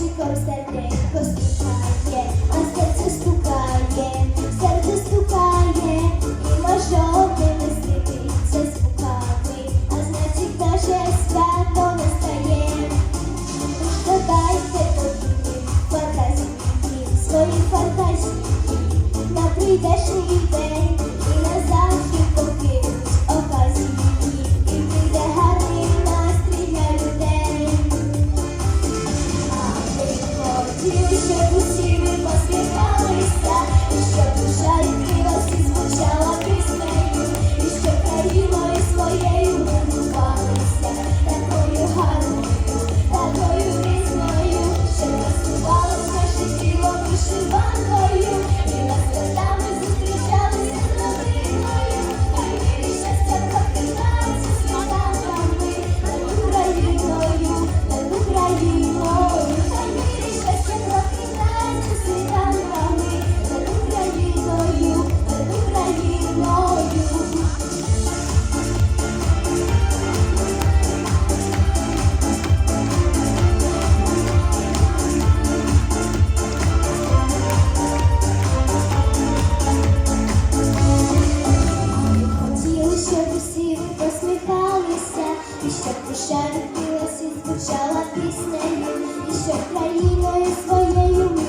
she goes that day, goes to time. I get to. і щоб душа відбилась і звучала піснею, і щоб країною своєю.